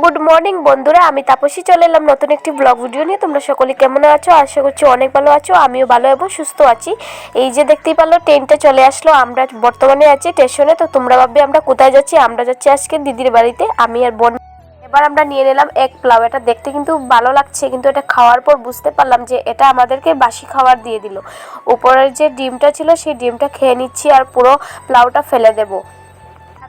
Good morning বন্ধুরা। আমি তাপসী, চলে এলাম নতুন একটি ব্লগ ভিডিও নিয়ে। তোমরা সকলে কেমন আছো? আশা করছি অনেক ভালো আছো। আমিও ভালো এবং সুস্থ আছি। এই যে দেখতেই পারল ট্রেনটা চলে আসলো। আমরা বর্তমানে আছি স্টেশনে তো তোমরা ভাববে, আমরা কোথায় যাচ্ছি? আমরা যাচ্ছি আজকে দিদির বাড়িতে। আমি আর বোন এবার আমরা নিয়ে নিলাম এক প্লাউ এটা দেখতে কিন্তু ভালো লাগছে, কিন্তু এটা খাওয়ার পর বুঝতে পারলাম যে এটা আমাদেরকে বাসি খাবার দিয়ে দিল। উপরের যে ডিমটা ছিল, সেই ডিমটা খেয়ে নিচ্ছি আর পুরো প্লাউটা ফেলে দেবো।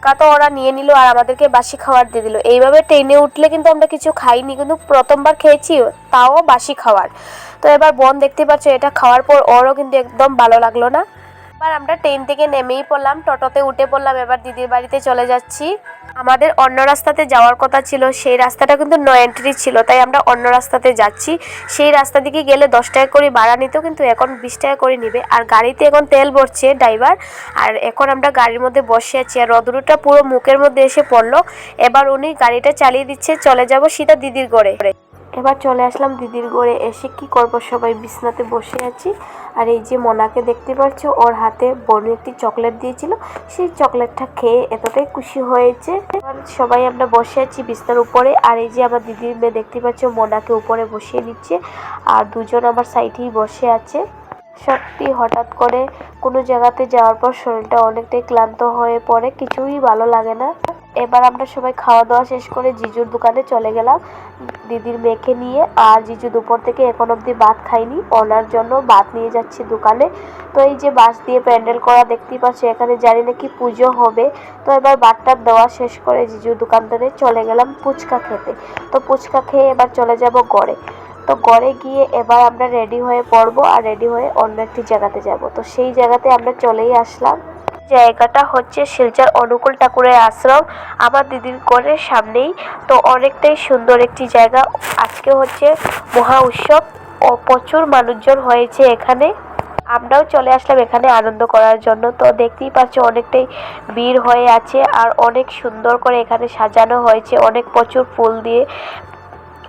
টাকা তো ওরা নিয়ে নিল আর আমাদেরকে বাসি খাবার দিয়ে দিল। এইভাবে ট্রেনে উঠলে কিন্তু আমরা কিছু খাইনি, কিন্তু প্রথমবার খেয়েছি, তাও বাসি খাওয়ার। তো এবার বোন দেখতে পাচ্ছ এটা খাওয়ার পর ওরও কিন্তু একদম ভালো লাগল না। এবার আমরা ট্রেন থেকে নেমেই পড়লাম, টোটোতে উঠে পড়লাম, এবার দিদির বাড়িতে চলে যাচ্ছি। আমাদের অন্য রাস্তাতে যাওয়ার কথা ছিল, সেই রাস্তাটা কিন্তু নো এন্ট্রি ছিল, তাই আমরা অন্য রাস্তাতে যাচ্ছি। সেই রাস্তা দিকে গেলে দশ টাকা করে ভাড়া নিত, কিন্তু এখন বিশ টাকা করে নিবে। আর গাড়িতে এখন তেল ভরছে ড্রাইভার আর এখন আমরা গাড়ির মধ্যে বসে আছি। আর রদরুটা পুরো মুখের মধ্যে এসে পড়ল। এবার উনি গাড়িটা চালিয়ে দিচ্ছে, চলে যাব সীতা দিদির গড়ে এবার চলে আসলাম দিদির গড়ে এসে কি করব সবাই বিছনাতে বসে আছি। আর এই যে মোনাকে দেখতে পাচ্ছ, ওর হাতে বনু একটি চকলেট দিয়েছিল। সেই চকলেটটা খেয়ে এতটাই খুশি হয়েছে। এবার সবাই আমরা বসে আছি বিছনার উপরে। আর এই যে আমার দিদির মেয়ে দেখতে পাচ্ছ, মোনাকে উপরে বসিয়ে নিচ্ছে আর দুজন আমার সাইডেই বসে আছে। সত্যি হঠাৎ করে কোনো জায়গাতে যাওয়ার পর শরীরটা অনেকটাই ক্লান্ত হয়ে পড়ে, কিছুই ভালো লাগে না। এবার আমরা সবাই খাওয়া দাওয়া শেষ করে জিজুর দোকানে চলে গেলাম। দিদির মেয়েকে নিয়ে। আর জিজু দুপুর থেকে এখন অবধি ভাত খাইনি ওনার জন্য ভাত নিয়ে যাচ্ছি দোকানে। তো এই যে বাঁশ দিয়ে প্যান্ডেল করা দেখতেই পাচ্ছি, এখানে জানি না কি পুজো হবে। তো এবার ভাতটা দেওয়া শেষ করে জিজুর দোকানদারে চলে গেলাম ফুচকা খেতে। তো ফুচকা খেয়ে এবার চলে যাব গড়ে। তো গড়ে গিয়ে এবার আমরা রেডি হয়ে পড়ব। আর রেডি হয়ে অন্য একটি জায়গাতে যাব। তো সেই জায়গাতে আমরা চলেই আসলাম। জায়গাটা হচ্ছে শিলচর অনুকূল ঠাকুরের আশ্রম। আমার দিদির ঘরের সামনেই। তো অনেকটাই সুন্দর একটি জায়গা। আজকে হচ্ছে মহা উৎসব। ও প্রচুর মানুষজন হয়েছে এখানে। আমরাও চলে আসলাম এখানে আনন্দ করার জন্য। তো দেখতেই পাচ্ছ অনেকটাই ভিড় হয়ে আছে আর অনেক সুন্দর করে এখানে সাজানো হয়েছে। অনেক প্রচুর ফুল দিয়ে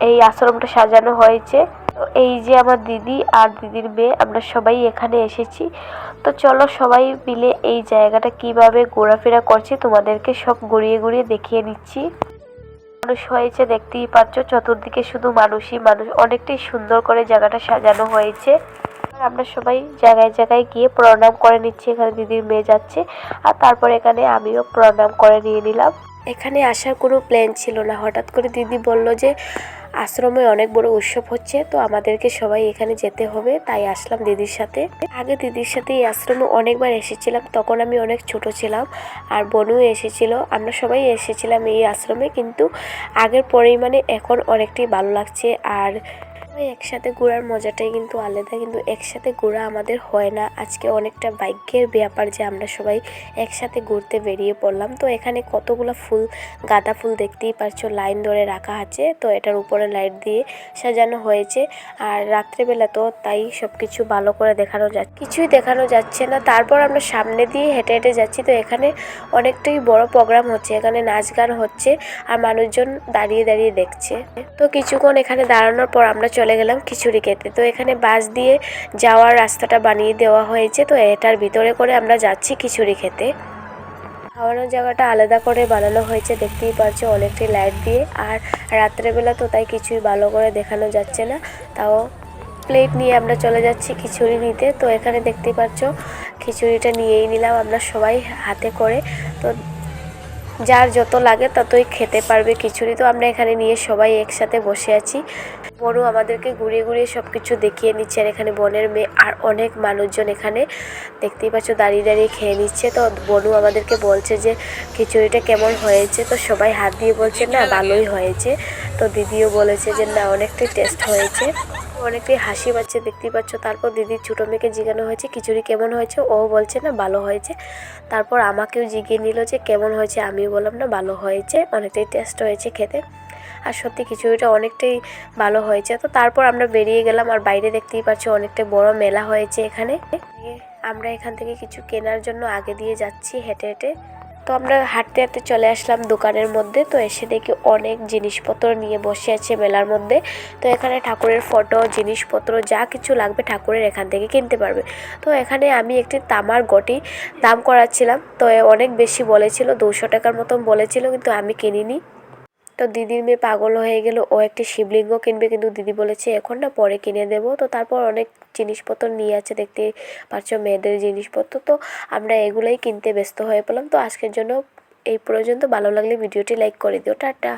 এই আশ্রমটা সাজানো হয়েছে। তো এই যে আমার দিদি আর দিদির মেয়ে, আমরা সবাই এখানে এসেছি। তো চলো সবাই মিলে এই জায়গাটা কীভাবে ঘোরাফেরা করছে তোমাদেরকে সব ঘুরিয়ে ঘুরিয়ে দেখিয়ে নিচ্ছি। মানুষ হয়েছে, দেখতেই পাচ্ছ, চতুর্দিকে শুধু মানুষই মানুষ। অনেকটাই সুন্দর করে জায়গাটা সাজানো হয়েছে। আমরা সবাই জায়গায় জায়গায় গিয়ে প্রণাম করে নিচ্ছি, এখানে দিদির মেয়ে যাচ্ছে। আর তারপর এখানে আমিও প্রণাম করে নিয়ে নিলাম। এখানে আসার কোনো প্ল্যান ছিল না। হঠাৎ করে দিদি বলল যে আশ্রমে অনেক বড় উৎসব হচ্ছে, তো আমাদেরকে সবাই এখানে যেতে হবে, তাই আসলাম দিদির সাথে। আগে দিদির সাথে এই আশ্রমে অনেকবার এসেছিলাম, তখন আমি অনেক ছোট ছিলাম আর বনু এসেছিল, আমরা সবাই এসেছিলাম এই আশ্রমে, কিন্তু আগের পরিমাণে এখন অনেকটাই ভালো লাগছে আর ওই একসাথে ঘোরার মজাটাই কিন্তু আলাদা, কিন্তু একসাথে ঘোরা আমাদের হয় না। আজকে অনেকটা ভাগ্যের ব্যাপার যে আমরা সবাই একসাথে ঘুরতে বেরিয়ে পড়লাম। তো এখানে কতগুলো ফুল, গাঁদা ফুল দেখতেই পারছ, লাইন ধরে রাখা আছে। তো এটার উপরে লাইট দিয়ে সাজানো হয়েছে। আর রাত্রেবেলা তো তাই সব কিছু ভালো করে দেখানো যাচ্ছে কিছুই দেখানো যাচ্ছে না। তারপর আমরা সামনে দিয়ে হেঁটে হেঁটে যাচ্ছি। তো এখানে অনেকটাই বড় প্রোগ্রাম হচ্ছে। এখানে নাচ গান হচ্ছে। আর মানুষজন দাঁড়িয়ে দাঁড়িয়ে দেখছে। তো কিছুক্ষণ এখানে দাঁড়ানোর পর আমরা চলে গেলাম খিচুড়ি খেতে। তো এখানে বাস দিয়ে যাওয়ার রাস্তাটা বানিয়ে দেওয়া হয়েছে। তো এটার ভিতরে করে আমরা যাচ্ছি খিচুড়ি খেতে। খাওয়ানোর জায়গাটা আলাদা করে বানানো হয়েছে, দেখতেই পাচ্ছ অনেকটি লাইট দিয়ে। আর রাত্রেবেলা তো তাই কিছুই ভালো করে দেখানো যাচ্ছে না। তাও প্লেট নিয়ে আমরা চলে যাচ্ছি খিচুড়ি নিতে। তো এখানে দেখতেই পাচ্ছ খিচুড়িটা নিয়েই নিলাম আমরা সবাই হাতে করে। তো যার যত লাগে ততই খেতে পারবে খিচুড়ি। তো আমরা এখানে নিয়ে সবাই একসাথে বসে আছি। বনু আমাদেরকে ঘুরিয়ে ঘুরিয়ে সব কিছু দেখিয়ে নিচ্ছে আর এখানে বনের মেয়ে আর অনেক মানুষজন এখানে। দেখতেই পাচ্ছ দাঁড়িয়ে দাঁড়িয়ে খেয়ে নিচ্ছে। তো বনু আমাদেরকে বলছে যে খিচুড়িটা কেমন হয়েছে? তো সবাই হাত দিয়ে বলছে, না, ভালোই হয়েছে। তো দিদিও বলেছে যে, না, অনেকটাই টেস্ট হয়েছে। অনেকটাই হাসি পাচ্ছে, দেখতেই পাচ্ছ। তারপর দিদির ছোটো মেয়েকে জিজ্ঞানো হয়েছে, খিচুড়ি কেমন হয়েছে? ও বলছে, না, ভালো হয়েছে। তারপর আমাকেও জিজ্ঞেস নিল যে, কেমন হয়েছে? আমিও বললাম, না, ভালো হয়েছে। অনেকটাই টেস্ট হয়েছে খেতে। আর সত্যি খিচুড়িটা অনেকটাই ভালো হয়েছে। তো তারপর আমরা বেরিয়ে গেলাম আর বাইরে দেখতেই পাচ্ছ অনেকটাই বড় মেলা হয়েছে এখানে। আমরা এখান থেকে কিছু কেনার জন্য আগে দিয়ে যাচ্ছি হেঁটে হেঁটে। তো আমরা হাঁটতে হাঁটতে চলে আসলাম দোকানের মধ্যে, তো এসে দেখি অনেক জিনিসপত্র নিয়ে বসে আছে মেলার মধ্যে। তো এখানে ঠাকুরের ফটো জিনিসপত্র, যা কিছু লাগবে ঠাকুরের এখান থেকে কিনতে পারবে। তো এখানে আমি একটি তামার গটি দাম করাচ্ছিলাম, তো অনেক বেশি বলেছিল, দুশো টাকার মতন বলেছিল, কিন্তু আমি কিনিনি। তো দিদির মেয়ে পাগল হয়ে গেল। ও একটি শিবলিঙ্গ কিনবে কিন্তু দিদি বলেছে, এখন না পরে কিনে দেবো। তো তারপর অনেক জিনিসপত্র নিয়ে আছে, দেখতে পাচ্ছ মেয়েদের জিনিসপত্র। তো আমরা এগুলোই কিনতে ব্যস্ত হয়ে পড়লাম। তো আজকের জন্য এই পর্যন্ত। ভালো লাগলে ভিডিওটি লাইক করে দিও। টাটা।